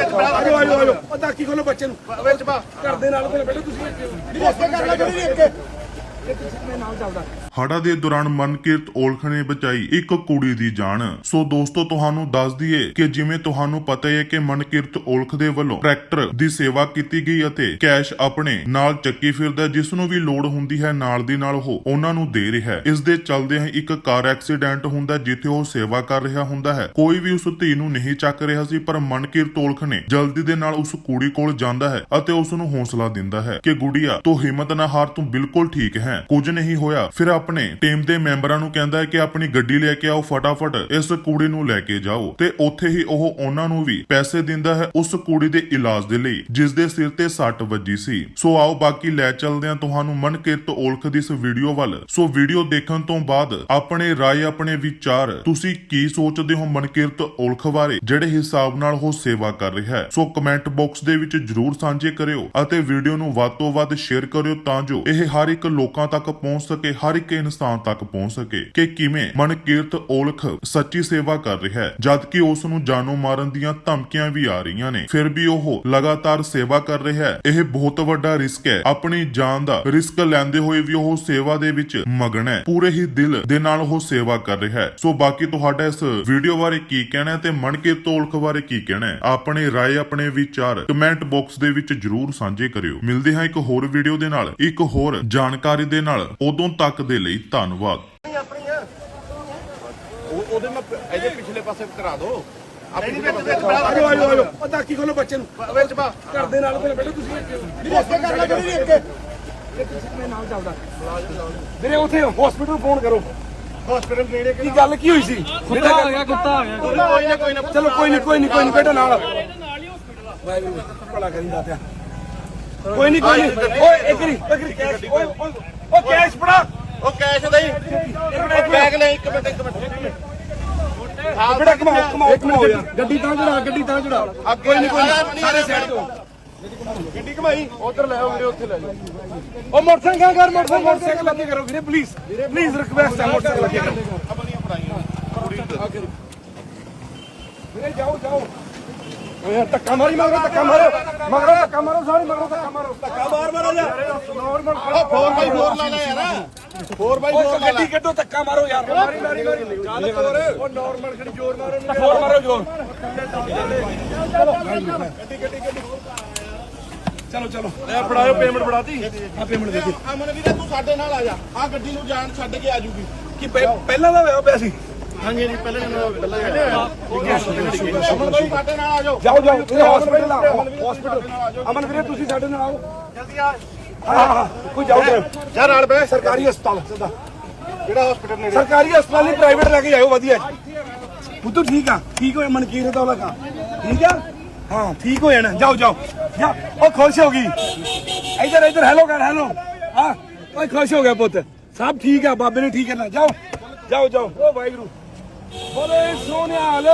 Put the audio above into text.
ਆਜੋ ਆਜੋ ਆਜੋ। ਉਹ ਤਾਕੀ ਖੋਲੋ ਬੱਚੇ ਨੂੰ। ਵਿੱਚ ਬਾ। ਘਰ ਦੇ ਨਾਲ ਬੈਠੋ ਤੁਸੀਂ ਅੱਗੇ ਕਰ ਲੈ ਜਿਹੜੀ ਅੱਗੇ ਇਹ ਤੁਸੀਂ ਮੇਰੇ ਨਾਲ ਚੱਲਦਾ। ਹੜਾ ਦੇ ਦੌਰਾਨ ਮਨਕੀਰਤ ਔਲਖ ਨੇ ਬਚਾਈ ਇੱਕ ਕੁੜੀ ਦੀ ਜਾਨ। ਸੋ ਦੋਸਤੋ ਤੁਹਾਨੂੰ ਦੱਸ ਦਈਏ ਕਿ ਜਿਵੇਂ ਤੁਹਾਨੂੰ ਪਤਾ ਹੀ ਹੈ ਕਿ ਮਨਕੀਰਤ ਔਲਖ ਦੇ ਵੱਲੋਂ ਟਰੈਕਟਰ ਦੀ ਸੇਵਾ ਕੀਤੀ ਗਈ ਅਤੇ ਕੈਸ਼ ਆਪਣੇ ਨਾਲ ਚੱਕੀ ਫਿਰਦਾ ਜਿਸ ਨੂੰ ਵੀ ਲੋੜ ਹੁੰਦੀ ਹੈ ਨਾਲ ਦੀ ਨਾਲ ਉਹ ਉਹਨਾਂ ਨੂੰ ਦੇ ਰਿਹਾ ਹੈ। ਇਸ ਦੇ ਚੱਲਦਿਆਂ ਹੀ ਇੱਕ ਕਾਰ ਐਕਸੀਡੈਂਟ ਹੁੰਦਾ ਹੈ, ਜਿੱਥੇ ਉਹ ਸੇਵਾ ਕਰ ਰਿਹਾ ਹੁੰਦਾ ਹੈ। ਕੋਈ ਵੀ ਉਸ ਧੀ ਨੂੰ ਨਹੀਂ ਚੱਕ ਰਿਹਾ ਸੀ ਪਰ ਮਨਕੀਰਤ ਔਲਖ ਨੇ ਜਲਦੀ ਦੇ ਨਾਲ ਉਸ ਕੁੜੀ ਕੋਲ ਜਾਂਦਾ ਹੈ ਅਤੇ ਉਸ ਨੂੰ ਹੌਸਲਾ ਦਿੰਦਾ ਹੈ ਕਿ ਗੁੜੀਆ ਤੂੰ ਹਿੰਮਤ ਨਾ ਹਾਰ ਤੂੰ ਬਿਲਕੁਲ ਠੀਕ ਹੈ। ਕੁਝ ਨਹੀਂ ਹੋਇਆ। ਫਿਰ ਆਪਣੇ ਟੀਮ ਦੇ ਮੈਂਬਰਾਂ ਨੂੰ ਕਹਿੰਦਾ ਹੈ ਕਿ ਆਪਣੀ ਗੱਡੀ ਲੈ ਕੇ ਆਓ ਫਟਾਫਟ, ਇਸ ਕੁੜੀ ਨੂੰ ਲੈ ਕੇ ਜਾਓ। ਤੇ ਉੱਥੇ ਹੀ ਉਹ ਉਹਨਾਂ ਨੂੰ ਵੀ ਪੈਸੇ ਦਿੰਦਾ ਹੈ ਉਸ ਕੁੜੀ ਦੇ ਇਲਾਜ ਦੇ ਲਈ, ਜਿਸ ਦੇ ਸਿਰ ਤੇ ਸੱਟ ਵੱਜੀ ਸੀ। ਸੋ ਆਓ ਬਾਕੀ ਲੈ ਚੱਲਦੇ ਹਾਂ ਤੁਹਾਨੂੰ ਮਨਕਿਰਤ ਔਲਖ ਦੀ ਇਸ ਵੀਡੀਓ ਵੱਲ। ਸੋ ਵੀਡੀਓ ਦੇਖਣ ਤੋਂ ਬਾਅਦ ਆਪਣੇ ਰਾਏ ਆਪਣੇ ਵਿਚਾਰ, ਤੁਸੀਂ ਕੀ ਸੋਚਦੇ ਹੋ ਮਨਕਿਰਤ ਔਲਖ ਬਾਰੇ, ਜਿਹੜੇ ਹਿਸਾਬ ਨਾਲ ਉਹ ਸੇਵਾ ਕਰ ਰਿਹਾ ਹੈ? ਸੋ ਕਮੈਂਟ ਬਾਕਸ ਦੇ ਵਿੱਚ ਜਰੂਰ ਸਾਂਝੇ ਕਰਿਓ ਅਤੇ ਵੀਡੀਓ ਨੂੰ ਵੱਧ ਤੋਂ ਵੱਧ ਸ਼ੇਅਰ ਕਰਿਓ ਤਾਂ ਜੋ ਇਹ ਹਰ ਇੱਕ ਲੋਕਾਂ ਤੱਕ ਪਹੁੰਚ ਸਕੇ, ਹਰ ਇੱਕ ਇਨਸਾਨ ਤੱਕ ਪਹੁੰਚ ਸਕੇ ਕਿ ਕਿਵੇਂ ਮਨਕੀਰਤ ਔਲਖ ਸੱਚੀ ਸੇਵਾ ਕਰ ਰਿਹਾ ਹੈ। ਜਦ ਕਿ ਉਸ ਨੂੰ ਜਾਨੋਂ ਮਾਰਨ ਦੀਆਂ ਧਮਕੀਆਂ ਵੀ ਆ ਰਹੀਆਂ ਨੇ, ਫਿਰ ਵੀ ਉਹ ਲਗਾਤਾਰ ਸੇਵਾ ਕਰ ਰਿਹਾ ਹੈ। ਇਹ ਬਹੁਤ ਵੱਡਾ ਰਿਸਕ ਹੈ। ਆਪਣੀ ਜਾਨ ਦਾ ਰਿਸਕ ਲੈਂਦੇ ਹੋਏ ਵੀ ਉਹ ਸੇਵਾ ਦੇ ਵਿੱਚ ਮਗਨ ਹੈ। ਪੂਰੇ ਹੀ ਦਿਲ ਦੇ ਨਾਲ ਉਹ ਸੇਵਾ ਕਰ ਰਿਹਾ ਹੈ। ਸੋ ਬਾਕੀ ਤੁਹਾਡਾ ਇਸ ਵੀਡੀਓ ਬਾਰੇ ਕੀ ਕਹਿਣਾ ਹੈ ਤੇ ਮਨਕੀਰਤ ਔਲਖ ਬਾਰੇ ਕੀ ਕਹਿਣਾ ਹੈ? ਆਪਣੇ ਰਾਏ, ਆਪਣੇ ਵਿਚਾਰ ਕਮੈਂਟ ਬਾਕਸ ਦੇ ਵਿੱਚ ਜਰੂਰ ਸਾਂਝੇ ਕਰਿਓ। ਮਿਲਦੇ ਹਾਂ ਇੱਕ ਹੋਰ ਵੀਡੀਓ ਦੇ ਨਾਲ। ਇੱਕ ਹੋਰ ਜਾਣਕਾਰੀ ਦੇ ਨਾਲ ਉਦੋਂ ਤੱਕ ਦੇ ਲਈ ਧੰਨਵਾਦ। ਉਹ- ਉਹਦੇ ਮੈਂ ਪ- ਇਹਦੇ ਪਿਛਲੇ ਪਾਸੇ ਕਰਾ ਦੋ। ਆਪਣੀ ਆਜੋ ਆਜੋ ਆਜੋ ਉਹ ਤਾਕੀ ਖੋਲੋ ਬੱਚੇ ਨੂੰ। ਵਿੱਚ ਬਾ। ਘਰ ਦੇ ਨਾਲ ਕੋਲ ਬੈਠੋ ਤੁਸੀਂ ਵੀ ਅੱਗੇ ਕਰ ਲੈ ਜਿਹੜੀ ਅੱਗੇ ਇਹ ਤੁਸੀਂ ਮੇਰੇ ਨਾਲ ਚੱਲਦਾ। ਵੀਰੇ ਉਥੇ ਹਸਪੀਟਲ ਫੋਨ ਕਰੋ। ਹਸਪੀਟਲ ਨੇੜੇ ਕੀ ਗੱਲ ਕੀ ਹੋਈ ਸੀ? ਕੁੱਤਾ ਆ ਗਿਆ ਕੁੱਤਾ ਆ ਗਿਆ। ਕੋਈ ਨਾ ਕੋਈ ਨਾ ਚਲੋ ਕੋਈ ਨਹੀਂ ਕੋਈ ਨਹੀਂ ਕੋਈ ਨਹੀਂ ਬੈਠੋ ਨਾਲ। ਭਲਾ ਕੋਈ ਨਹੀਂ ਕੋਈ ਨਹੀਂ। ਓਏ ਇੱਕ ਰੀ ਇੱਕ ਰੀ ਕੈਸ਼ ਓਏ ਓਏ। ਓ ਕੈਸ਼ ਫੜਾ। ਉਹ ਕੈਸ਼ ਦੇ ਬੈਗ ਲੈ ਇੱਕ ਮਿੰਟ ਇੱਕ ਮਿੰਟ। ਬੇਟਾ ਕਮਾਓ ਕਮਾਓ ਕਮਾਓ ਯਾਰ। ਗੱਡੀ ਤਾਂ ਚੜਾ ਗੱਡੀ ਤਾਂ ਚੜਾ। ਕੋਈ ਨਹੀਂ ਕੋਈ ਨਹੀਂ ਸਾਰੇ ਸਾਈਡ ਤੋਂ। ਗੱਡੀ ਘਮਾਈ। ਉਧਰ ਲੈ ਆਓ ਵੀਰੇ ਉੱਥੇ ਲੈ ਜਾਓ। ਉਹ ਮੋਟਰਸਾਈਕਲ ਕਰ ਮੋਟਰਸਾਈਕਲ ਮੋਟਰਸਾਈਕਲ ਲੱਗੇ ਕਰੋ ਵੀਰੇ ਪਲੀਜ਼ ਪਲੀਜ਼ ਰਿਕਵੈਸਟ ਹੈ ਮੋਟਰਸਾਈਕਲ ਲੱਗੇ ਕਰੋ ਆਪਣੀਆਂ ਪੜਾਈਆਂ ਵੀਰੇ ਜਾਓ ਜਾਓ ਯਾਰ ਧੱਕਾ ਮਾਰੀ ਮਗਰੋਂ ਧੱਕਾ ਮਾਰੋ ਮਗਰੋਂ ਧੱਕਾ ਮਾਰੋ ਸਾਰੇ ਮਗਰੋਂ ਧੱਕਾ ਮਾਰੋ। ਧੱਕਾ ਮਾਰ ਮਾਰੋ ਜਾ ਨਾਰਮਲ ਉਹ 4x4 ਲਾ ਲੈ ਯਾਰ। 4x4 ਓਏ ਲਾ ਲੈ। ਗੱਡੀ ਕੱਢੋ ਧੱਕਾ ਮਾਰੋ ਯਾਰ। ਮਾਰੀ ਮਾਰੀ ਉਹ ਨਾਰਮਲ ਖੜੀ ਜ਼ੋਰ ਮਾਰੋ ਜ਼ੋਰ ਮਾਰੋ ਜ਼ੋਰ। ਚਲੋ ਚਲੋ ਲੈ ਫੜਾਓ ਪੇਮੈਂਟ ਫੜਾਤੀ। ਆ ਪੇਮੈਂਟ ਦੇ ਦੇ ਅਮਨ ਵੀਰੇ ਤੂੰ ਸਾਡੇ ਨਾਲ ਆ ਜਾ। ਆ ਗੱਡੀ ਨੂੰ ਜਾਣ ਛੱਡ ਕੇ ਆ ਜੂਗੀ। ਕੀ ਪਹਿ- ਪਹਿਲਾਂ ਦਾ ਹੋਇਆ ਪਿਆ ਸੀ। ਹਾਂਜੀ ਜੀ ਪਹਿਲਾਂ ਪਹਿਲਾਂ ਅਮਨ ਭਾਈ ਸਾਡੇ ਨਾਲ ਆ ਜਾਓ ਜਾਓ ਜਾਓ ਤੁਸੀਂ ਹਸਪੀਟਲ ਆਓ ਹਸਪੀਟਲ ਅਮਨ ਵੀਰੇ ਤੁਸੀਂ ਸਾਡੇ ਨਾਲ ਆਓ। ਜਲਦੀ ਆ। ਹਾਂ ਕੋਈ ਜਾਓ ਡਰਾਈਵ ਜਾ ਨਾਲ ਬੈ ਸਰਕਾਰੀ ਹਸਪਤਾਲ ਸਿੱਧਾ। ਕਿਹੜਾ ਹਸਪੀਟਲ ਨੇੜੇ? ਸਰਕਾਰੀ ਹਸਪਤਾਲ ਨਹੀਂ ਪ੍ਰਾਈਵੇਟ ਲੈ ਕੇ ਜਾਓ ਵਧੀਆ। ਉਹ ਤਾਂ ਠੀਕ ਆ। ਠੀਕ ਹੋਇਆ ਮਨਕੀਰ ਦਾ ਉਹਦਾ ਠੀਕ ਆ? ਹਾਂ ਠੀਕ ਹੋ ਜਾਣਾ ਜਾਓ ਜਾਓ। ਜਾ ਉਹ ਖੁਸ਼ ਹੋ ਗਈ। ਇੱਧਰ ਇੱਧਰ ਹੈਲੋ ਕਰ ਹੈਲੋ ਹਾਂ ਓਏ ਖੁਸ਼ ਹੋ ਗਿਆ ਪੁੱਤ। ਸਭ ਠੀਕ ਆ ਬਾਬੇ ਨੇ ਠੀਕ ਕਰਨਾ। ਜਾਓ ਜਾਓ ਜਾਓ। ਓ ਵਾਹਿਗੁਰੂ। ਬੋਲੇ ਸੋਨਿਆਲ